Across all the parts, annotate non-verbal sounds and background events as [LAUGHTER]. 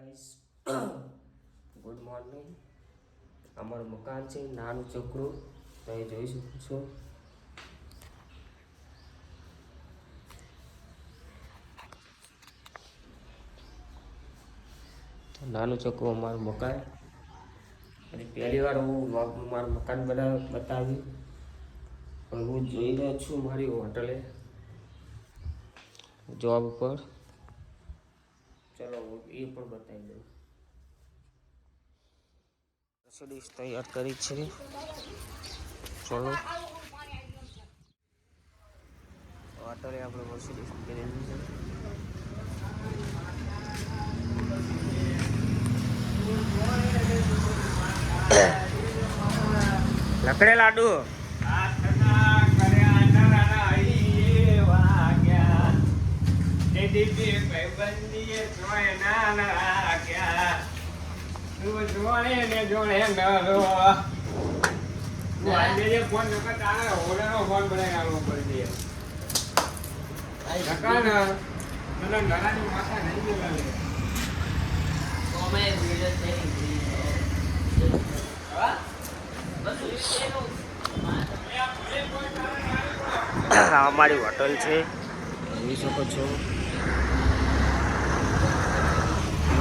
Guys good morning અમારું મકાન છે, નાનું છોકરું તમે જોઈ શકો છો. નાનું છોકરું અમારું મકાન. અને પહેલી વાર હું મારું મકાન બના બતાવ્યું. પણ હું જોઈ રહ્યો છું મારી હોટલે. જોબ ઉપર. ચલો, એ પણ બતાવી દઉં. રસોડી તૈયાર કરી છે. ચલો. હોટલે આપણે મર્સિડીઝ કરેલી છે. લકડે લાડુ. આ અમારી હોટલ છે જોઈ શકો છો રોજ નવું નવું જમવાનું બનાવે છે જોઈ શકો છો હું નાસ્તો કરવા બેસું મોટા લીધા છે સારું એ અમારી તો શકો છે.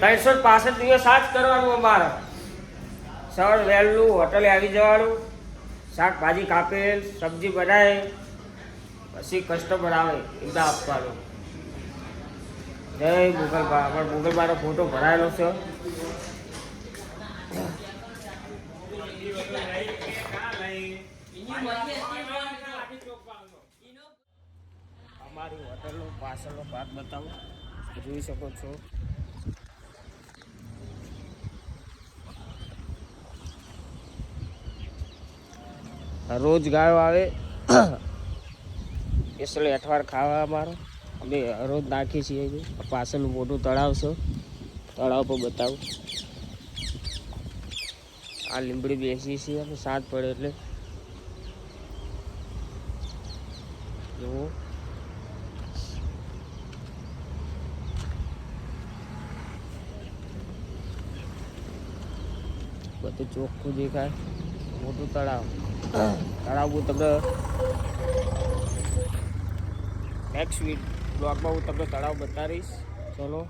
ત્રણસો પાસઠ દિવસ આ જ કરવાનું અમારે. સવાર વહેલું હોટલે આવી જવાનું, શાકભાજી કાપેલ, સબ્જી બનાવે, પછી કસ્ટમર આવે એમના આપવાનું. જય મુગલબા અમારો મુગલબાનો ફોટો ભરાયેલો છે. અમારી હોટલનો પાછળનો ભાગ બતાવો, જોઈ શકો છો. રોજ ગાયો આવે. [COUGHS] એટલે અઠવાડ ખાવા અમારો. અમે રોજ નાખીએ છીએ પાછળનું મોટું તળાવ છે તળાવ પર બતાવું. આ લીંબડી બેસી છીએ અને સાત પડે એટલે. જુઓ. બધું ચોખ્ખું દેખાય. મોટું તળાવ. હું તમને નેક્સ્ટ વીક બ્લોગમાં હું તમને તળાવ બતાવીશ. ચલો.